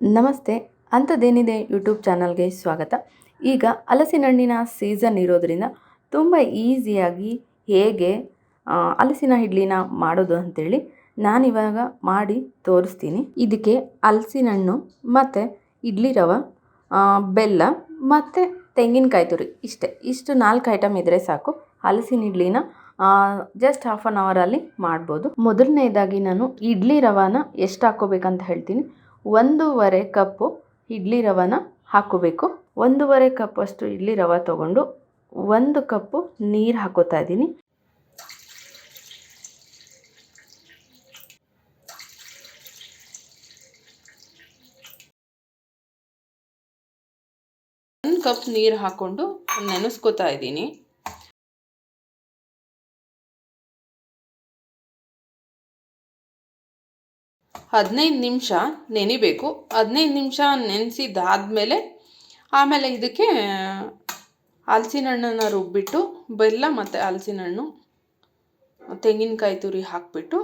ನಮಸ್ತೆ, ಅಂಥದ್ದೇನಿದೆ ಯೂಟ್ಯೂಬ್ ಚಾನಲ್ಗೆ ಸ್ವಾಗತ. ಈಗ ಹಲಸಿನ ಹಣ್ಣಿನ ಸೀಸನ್ ಇರೋದರಿಂದ ತುಂಬ ಈಸಿಯಾಗಿ ಹೇಗೆ ಹಲಸಿನ ಇಡ್ಲಿನ ಮಾಡೋದು ಅಂತೇಳಿ ನಾನಿವಾಗ ಮಾಡಿ ತೋರಿಸ್ತೀನಿ. ಇದಕ್ಕೆ ಹಲಸಿನ ಹಣ್ಣು, ಮತ್ತು ಇಡ್ಲಿ ರವ ಬೆಲ್ಲ, ಮತ್ತು ತೆಂಗಿನಕಾಯಿ ತುರಿ ಇಷ್ಟೇ. ಇಷ್ಟು ನಾಲ್ಕು ಐಟಮ್ ಇದ್ದರೆ ಸಾಕು. ಹಲಸಿನ ಇಡ್ಲಿನ ಜಸ್ಟ್ ಹಾಫ್ ಆನ್ ಅವರಲ್ಲಿ ಮಾಡ್ಬೋದು. ಮೊದಲನೇದಾಗಿ ನಾನು ಇಡ್ಲಿ ರವಾನ ಎಷ್ಟು ಹಾಕ್ಕೋಬೇಕಂತ ಹೇಳ್ತೀನಿ. ಒಂದೂವರೆ ಕಪ್ಪು ಇಡ್ಲಿ ರವಾನ ಹಾಕ್ಕೋಬೇಕು ಒಂದೂವರೆ ಕಪ್ಪಷ್ಟು ಇಡ್ಲಿ ರವೆ ತೊಗೊಂಡು ಒಂದು ಕಪ್ಪು ನೀರು ಹಾಕೋತಾ ಇದ್ದೀನಿ. ಒಂದು ಕಪ್ ನೀರು ಹಾಕ್ಕೊಂಡು ನೆನೆಸ್ಕೋತಾ ಇದ್ದೀನಿ. ಹದಿನೈದು ನಿಮಿಷ ನೆನಿಬೇಕು. ಹದಿನೈದು ನಿಮಿಷ ನೆನೆಸಿದ್ದಾದಮೇಲೆ ಆಮೇಲೆ ಇದಕ್ಕೆ ಹಲಸಿನ ಹಣ್ಣನ್ನು ರುಬ್ಬಿಟ್ಟು, ಬೆಲ್ಲ ಮತ್ತು ಹಲಸಿನ ಹಣ್ಣು ತೆಂಗಿನಕಾಯಿ ತುರಿ ಹಾಕಿಬಿಟ್ಟು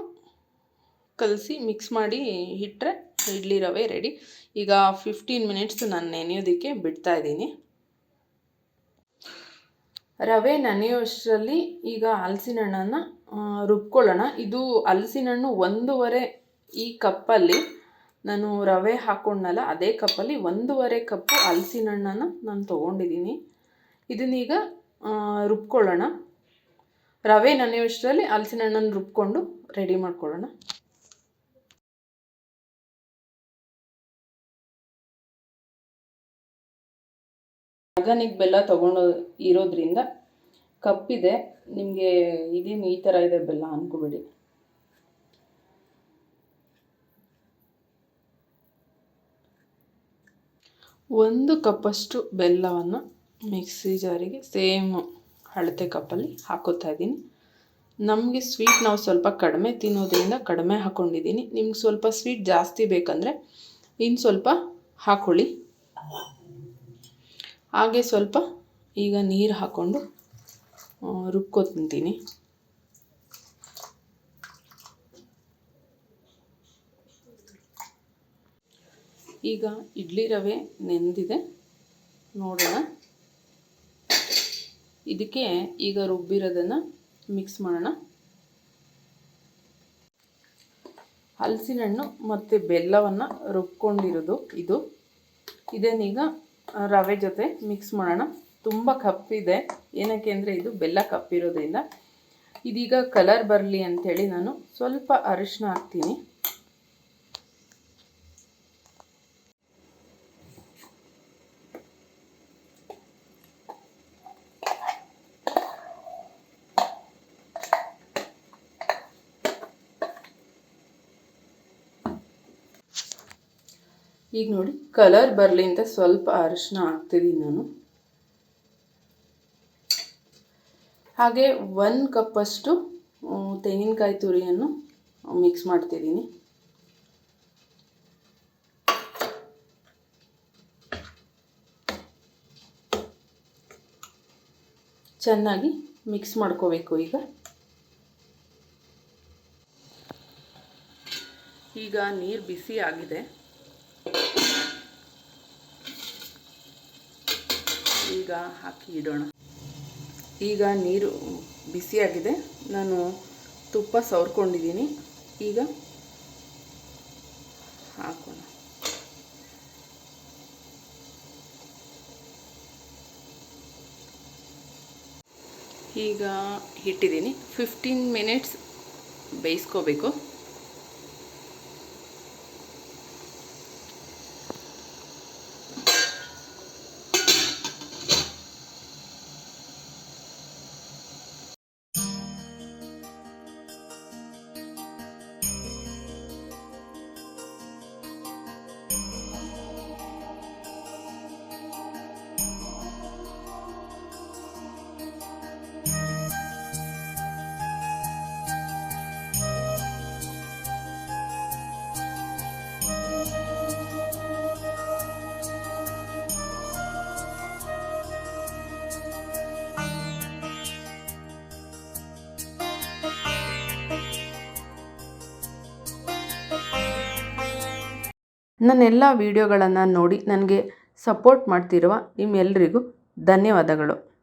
ಕಲಸಿ ಮಿಕ್ಸ್ ಮಾಡಿ ಇಟ್ಟರೆ ಇಡ್ಲಿ ರವೆ ರೆಡಿ. ಈಗ ಫಿಫ್ಟೀನ್ ಮಿನಿಟ್ಸ್ ನಾನು ನೆನೆಯೋದಕ್ಕೆ ಬಿಡ್ತಾ ಇದ್ದೀನಿ. ರವೆ ನೆನೆಯೋಷ್ಟರಲ್ಲಿ ಈಗ ಹಲಸಿನ ಹಣ್ಣನ್ನು ರುಬ್ಕೊಳ್ಳೋಣ. ಇದು ಹಲಸಿನ ಹಣ್ಣು ಒಂದೂವರೆ ಈ ಕಪ್ಪಲ್ಲಿ ನಾನು ರವೆ ಹಾಕ್ಕೊಂಡಲ್ಲ ಅದೇ ಕಪ್ಪಲ್ಲಿ ಒಂದೂವರೆ ಕಪ್ಪು ಹಲಸಿನ ಹಣ್ಣನ್ನು ನಾನು ತೊಗೊಂಡಿದ್ದೀನಿ. ಇದನ್ನೀಗ ರುಬ್ಕೊಳ್ಳೋಣ. ರವೆ ನೆನೆಯೋಷ್ಟರಲ್ಲಿ ಹಲಸಿನ ಹಣ್ಣನ್ನು ರುಬ್ಕೊಂಡು ರೆಡಿ ಮಾಡ್ಕೊಳ್ಳೋಣ. ಆರ್ಗಾನಿಕ್ ಬೆಲ್ಲ ತೊಗೊಂಡು ಇರೋದ್ರಿಂದ ಕಪ್ಪಿದೆ. ನಿಮಗೆ ಇದೇನು ಈ ಥರ ಇದೆ ಬೆಲ್ಲ ಅಂದ್ಕೋಬೇಡಿ ಒಂದು ಕಪ್ಪಷ್ಟು ಬೆಲ್ಲವನ್ನು ಮಿಕ್ಸಿ ಜಾರಿಗೆ ಸೇಮ್ ಅಳತೆ ಕಪ್ಪಲ್ಲಿ ಹಾಕೋತಾ ಇದ್ದೀನಿ. ನಮಗೆ ಸ್ವೀಟ್ ನಾವು ಸ್ವಲ್ಪ ಕಡಿಮೆ ತಿನ್ನೋದ್ರಿಂದ ಕಡಿಮೆ ಹಾಕ್ಕೊಂಡಿದ್ದೀನಿ ನಿಮ್ಗೆ ಸ್ವಲ್ಪ ಸ್ವೀಟ್ ಜಾಸ್ತಿ ಬೇಕಂದರೆ ಇನ್ನು ಸ್ವಲ್ಪ ಹಾಕ್ಕೊಳ್ಳಿ ಹಾಗೆ ಸ್ವಲ್ಪ ಈಗ ನೀರು ಹಾಕ್ಕೊಂಡು ರುಬ್ಕೊತೀನಿ ಈಗ ಇಡ್ಲಿ ರವೆ ನೆಂದಿದೆ. ನೋಡೋಣ. ಇದಕ್ಕೆ ಈಗ ರುಬ್ಬಿರೋದನ್ನು ಮಿಕ್ಸ್ ಮಾಡೋಣ. ಹಲಸಿನ ಹಣ್ಣು ಮತ್ತು ಬೆಲ್ಲವನ್ನು ರುಬ್ಕೊಂಡಿರೋದು ಇದು. ಇದನ್ನೀಗ ರವೆ ಜೊತೆ ಮಿಕ್ಸ್ ಮಾಡೋಣ. ತುಂಬ ಕಪ್ಪಿದೆ. ಏನಕ್ಕೆ ಅಂದರೆ ಇದು ಬೆಲ್ಲ ಕಪ್ಪಿರೋದ್ರಿಂದ. ಇದೀಗ ಕಲರ್ ಬರಲಿ ಅಂಥೇಳಿ ನಾನು ಸ್ವಲ್ಪ ಅರಿಶಿನ ಹಾಕ್ತೀನಿ. ಈಗ ನೋಡಿ ಕಲರ್ ಬರಲಿ ಅಂತ ಸ್ವಲ್ಪ ಅರಿಶಿನ ಹಾಕ್ತಿದ್ದೀನಿ ನಾನು ಹಾಗೆ ಒಂದು ಕಪ್ಪಷ್ಟು ತೆಂಗಿನಕಾಯಿ ತುರಿಯನ್ನು ಮಿಕ್ಸ್ ಮಾಡ್ತಿದ್ದೀನಿ. ಚೆನ್ನಾಗಿ ಮಿಕ್ಸ್ ಮಾಡ್ಕೋಬೇಕು ಈಗ. ಈಗ ನೀರು ಬಿಸಿ ಆಗಿದೆ. ಈಗ ಹಾಕಿ ಇಡೋಣ. ಈಗ ನೀರು ಬಿಸಿಯಾಗಿದೆ. ನಾನು ತುಪ್ಪ ಸವರ್ಕೊಂಡಿದ್ದೀನಿ. ಈಗ ಹಾಕೋಣ. ಈಗ ಇಟ್ಟಿದ್ದೀನಿ ಫಿಫ್ಟೀನ್ ಮಿನಿಟ್ಸ್ ಬೇಯಿಸ್ಕೋಬೇಕು. ನನ್ನೆಲ್ಲ ವೀಡಿಯೋಗಳನ್ನು ನೋಡಿ ನನಗೆ ಸಪೋರ್ಟ್ ಮಾಡ್ತಿರುವ ನಿಮ್ಮೆಲ್ಲರಿಗೂ ಧನ್ಯವಾದಗಳು.